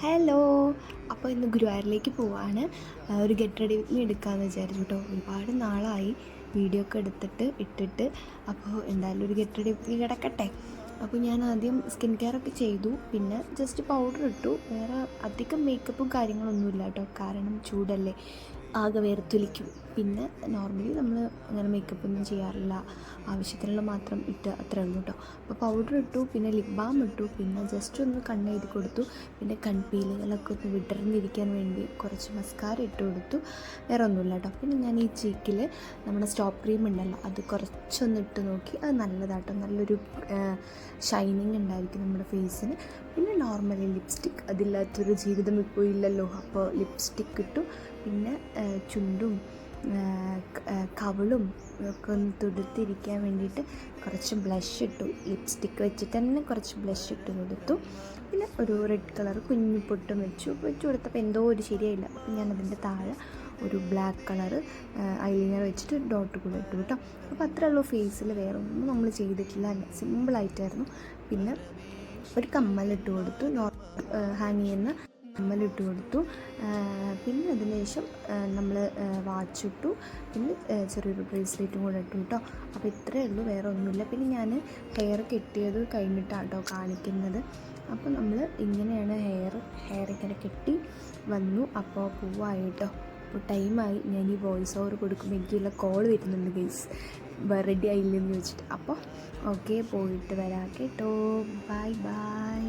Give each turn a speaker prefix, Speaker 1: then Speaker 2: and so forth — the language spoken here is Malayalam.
Speaker 1: ഹലോ അപ്പോൾ ഇന്ന് ഗുരുവായൂരിലേക്ക് പോവാണ്. ഒരു ഗെറ്റ് റെഡി വിത്ത് എടുക്കാമെന്ന് വിചാരിച്ചു കേട്ടോ ഒരുപാട് നാളായി. വീഡിയോ ഒക്കെ എടുത്തിട്ട് ഇട്ടിട്ട്. അപ്പോൾ എന്തായാലും ഒരു ഗെറ്റ് റെഡി വിത്ത് കിടക്കട്ടെ. അപ്പോൾ ഞാൻ ആദ്യം സ്കിൻ കെയർ ഒക്കെ ചെയ്തു. പിന്നെ ജസ്റ്റ് പൗഡർ ഇട്ടു. വേറെ അധികം മേക്കപ്പും കാര്യങ്ങളൊന്നുമില്ല കേട്ടോ കാരണം ചൂടല്ലേ. ആകെ വേർത്തൊലിക്കും പിന്നെ നോർമലി നമ്മൾ അങ്ങനെ മേക്കപ്പ് ഒന്നും ചെയ്യാറില്ല. ആവശ്യത്തിനുള്ള മാത്രം ഇട്ട് അത്രേ ഉള്ളൂ കേട്ടോ അപ്പോൾ പൗഡർ ഇട്ടു പിന്നെ ലിപ് ബാം ഇട്ടു പിന്നെ ജസ്റ്റ് ഒന്ന് കണ്ണ് എഴുതി കൊടുത്തു. പിന്നെ കൺപീലുകളൊക്കെ ഒന്ന് വിടർന്നിരിക്കാൻ വേണ്ടി കുറച്ച് മസ്കാര ഇട്ട് കൊടുത്തു. വേറെ ഒന്നുമില്ല കേട്ടോ പിന്നെ ഞാൻ ഈ ചീക്കിൽ നമ്മുടെ സ്റ്റോപ്പ് ക്രീം ഉണ്ടല്ലോ അത് കുറച്ചൊന്ന് ഇട്ട് നോക്കി. അത് നല്ലതാട്ടോ. നല്ലൊരു ഷൈനിങ് ഉണ്ടായിരിക്കും നമ്മുടെ ഫേസിന് പിന്നെ നോർമലി ലിപ്സ്റ്റിക് അതില്ലാത്തൊരു ജീവിതം ഇപ്പോൾ ഇല്ലല്ലോ. അപ്പോൾ ലിപ്സ്റ്റിക് ഇട്ടു. പിന്നെ ചുണ്ടും കവളും ഒക്കെ ഒന്ന് തുടുത്തിരിക്കാൻ വേണ്ടിയിട്ട് കുറച്ച് ബ്ലഷ് ഇട്ടു. ലിപ്സ്റ്റിക്ക് വെച്ചിട്ട് തന്നെ കുറച്ച് ബ്ലഷ് ഇട്ട് കൊടുത്തു. പിന്നെ ഒരു റെഡ് കളർ കുഞ്ഞു പൊട്ടും വെച്ചു. വെച്ച് കൊടുത്തപ്പോൾ എന്തോ ഒരു ശരിയായില്ല. അപ്പം ഞാൻ അതിന്റെ താഴെ ഒരു ബ്ലാക്ക് കളർ ഐലൈനർ വെച്ചിട്ട് ഡോട്ട് കൂടെ ഇട്ടു കേട്ടോ. അപ്പോൾ അത്രേ ഉള്ളൂ ഫേസിൽ വേറെ ഒന്നും നമ്മൾ ചെയ്തിട്ടില്ല. സിമ്പിളായിട്ടായിരുന്നു പിന്നെ ഒരു കമ്മലിട്ട് കൊടുത്തു. ഹാങ് ചെയ്യുന്ന കമ്മലിട്ട് കൊടുത്തു. പിന്നെ അതിന് ശേഷം നമ്മൾ വാച്ച് ഇട്ടു. പിന്നെ ചെറിയൊരു ബ്രേസ്ലെറ്റും കൂടെ ഇട്ടു കേട്ടോ അപ്പോൾ ഇത്രയേ ഉള്ളൂ വേറെ ഒന്നുമില്ല. പിന്നെ ഞാൻ ഹെയർ കെട്ടിയത് കഴിഞ്ഞിട്ടാണ് കേട്ടോ കാണിക്കുന്നത്. അപ്പോൾ നമ്മൾ ഇങ്ങനെയാണ് ഹെയർ ഹെയർ ഇങ്ങനെ കെട്ടി വന്നു. അപ്പോൾ പൂവായി കേട്ടോ അപ്പോൾ ടൈമായി. ഞാൻ ഈ വോയിസ് ഓവർ കൊടുക്കുമ്പോൾ എനിക്കുള്ള കോൾ വരുന്നുണ്ട് ഗൈസ്. റെഡി ആയില്ലെന്ന് ചോദിച്ചിട്ട് അപ്പോൾ ഓക്കെ പോയിട്ട് വരാം കേട്ടോ. Bye bye.